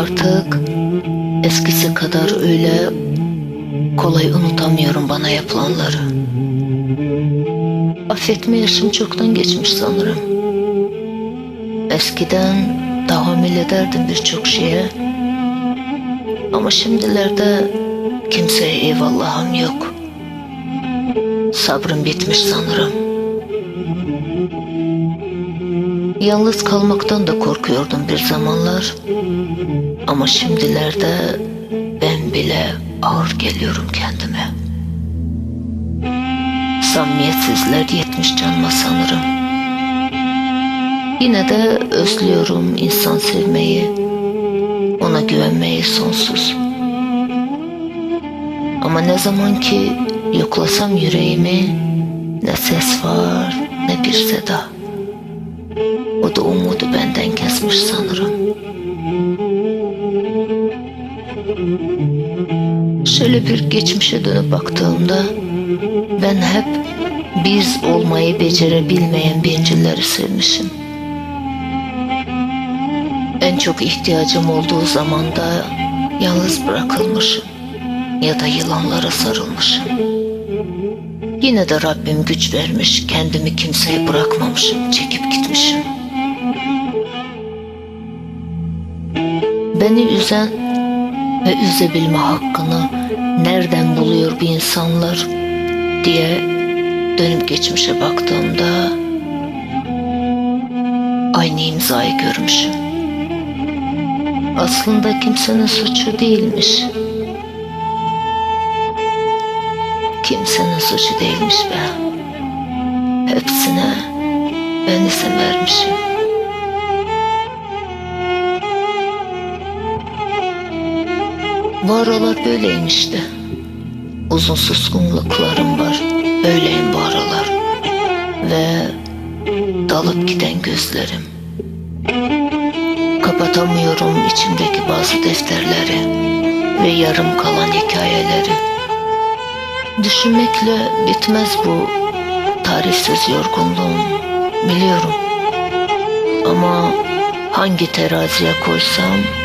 Artık eskisi kadar öyle kolay unutamıyorum bana yapılanları. Affetme yaşım çoktan geçmiş sanırım. Eskiden tahammül ederdim birçok şeye. Ama şimdilerde kimseye eyvallahım yok. Sabrım bitmiş sanırım. Yalnız kalmaktan da korkuyordum bir zamanlar. Ama şimdilerde ben bile ağır geliyorum kendime. Samimiyetsizler yetmiş canıma sanırım. Yine de özlüyorum insan sevmeyi, ona güvenmeyi sonsuz. Ama ne zaman ki yoklasam yüreğimi, ne ses var ne bir seda. O da umudu benden kesmiş sanırım. Şöyle bir geçmişe dönüp baktığımda ben hep biz olmayı becerebilmeyen bencilleri sevmişim. En çok ihtiyacım olduğu zamanda yalnız bırakılmışım ya da yılanlara sarılmışım. Yine de Rabbim güç vermiş, kendimi kimseye bırakmamışım, çekip gitmişim. Beni üzen ve üzebilme hakkını nereden buluyor bir insanlar diye dönüp geçmişe baktığımda aynı imzayı görmüşüm. Aslında kimsenin suçu değilmiş. Kimsenin suçu değilmiş be. Hepsine ben izin vermişim. Bu aralar böyleymiş de. Uzun suskunluklarım var. Öyleyim bu aralar. Ve dalıp giden gözlerim. Kapatamıyorum içimdeki bazı defterleri ve yarım kalan hikayeleri. Düşünmekle bitmez bu tarifsiz yorgunluğum. Biliyorum. Ama hangi teraziye koysam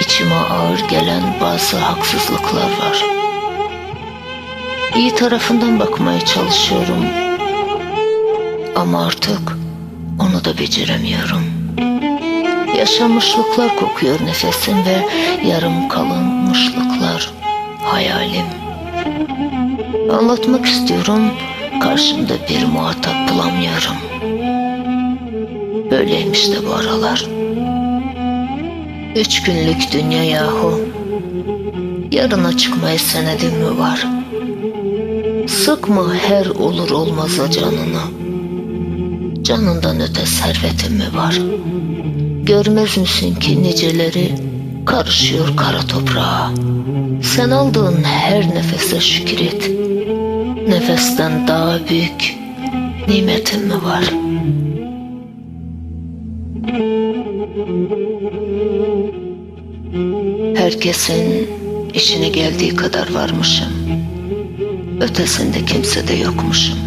içime ağır gelen bazı haksızlıklar var. İyi tarafından bakmaya çalışıyorum. Ama artık onu da beceremiyorum. Yaşanmışlıklar kokuyor nefesim ve yarım kalınmışlıklar hayalim. Anlatmak istiyorum, karşımda bir muhatap bulamıyorum. Böyleymiş de bu aralar. Üç günlük dünya yahu. Yarına çıkmaya senedim mi var? Sıkma her olur olmaza canını. Canından öte servetin mi var? Görmez misin ki niceleri karışıyor kara toprağa? Sen aldığın her nefese şükret. Nefesten daha büyük nimetin mi var? Herkesin işine geldiği kadar varmışım. Ötesinde kimse de yokmuşum.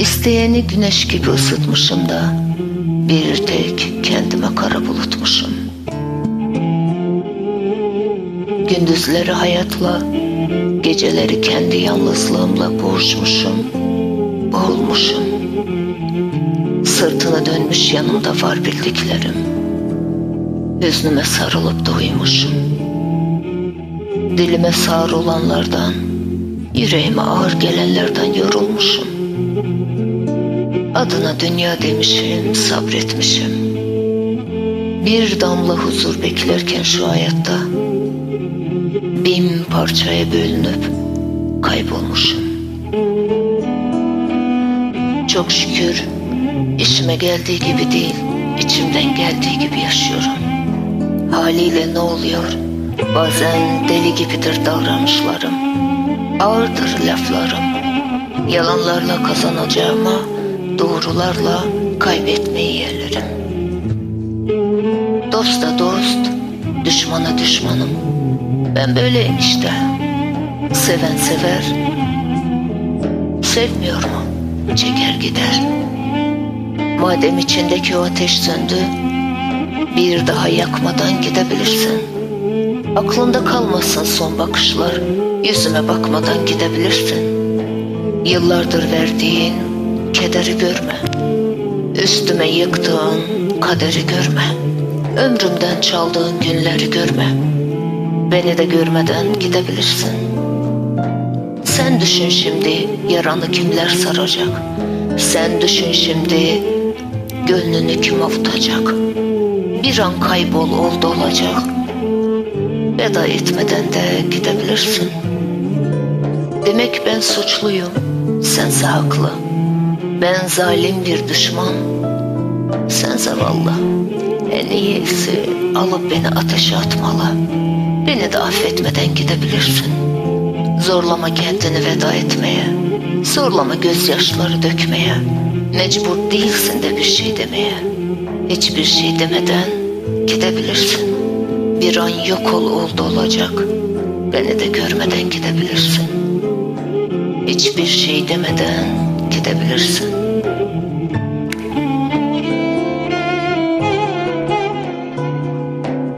İsteyeni güneş gibi ısıtmışım da bir tek kendime kara bulutmuşum. Gündüzleri hayatla, geceleri kendi yalnızlığımla boğuşmuşum, boğulmuşum. Sırtına dönmüş yanımda var bildiklerim. Hüznüme sarılıp da. Dilime sağır olanlardan, yüreğime ağır gelenlerden yorulmuşum. Adına dünya demişim, sabretmişim. Bir damla huzur beklerken şu hayatta bin parçaya bölünüp kaybolmuşum. Çok şükür işime geldiği gibi değil, içimden geldiği gibi yaşıyorum. Haliyle ne oluyor? Bazen deli gibidir davranışlarım. Ağırdır laflarım. Yalanlarla kazanacağıma doğrularla kaybetmeyi yerlerim. Dosta dost, düşmana düşmanım. Ben böyleyim işte. Seven sever, sevmiyor mu? Çeker gider. Madem içindeki o ateş söndü, Bir daha yakmadan gidebilirsin. Aklında kalmasın son bakışlar. Yüzüme bakmadan gidebilirsin. Yıllardır verdiğin kederi görme. Üstüme yıktığın kaderi görme. Ömrümden çaldığın günleri görme. Beni de görmeden gidebilirsin. Sen düşün şimdi yaranı kimler saracak. Sen düşün şimdi gönlünü kim avutacak. Bir an kaybol oldu olacak. Veda etmeden de gidebilirsin. Demek ben suçluyum, sense haklı. Ben zalim bir düşman, sen zavallı. En iyisi alıp beni ateşe atmalı. Beni de affetmeden gidebilirsin. Zorlama kendini veda etmeye. Zorlama gözyaşları dökmeye. Mecbur değilsin de bir şey demeye. Hiçbir şey demeden gidebilirsin. Bir an yok ol oldu olacak. Beni de görmeden gidebilirsin. Hiçbir şey demeden gidebilirsin.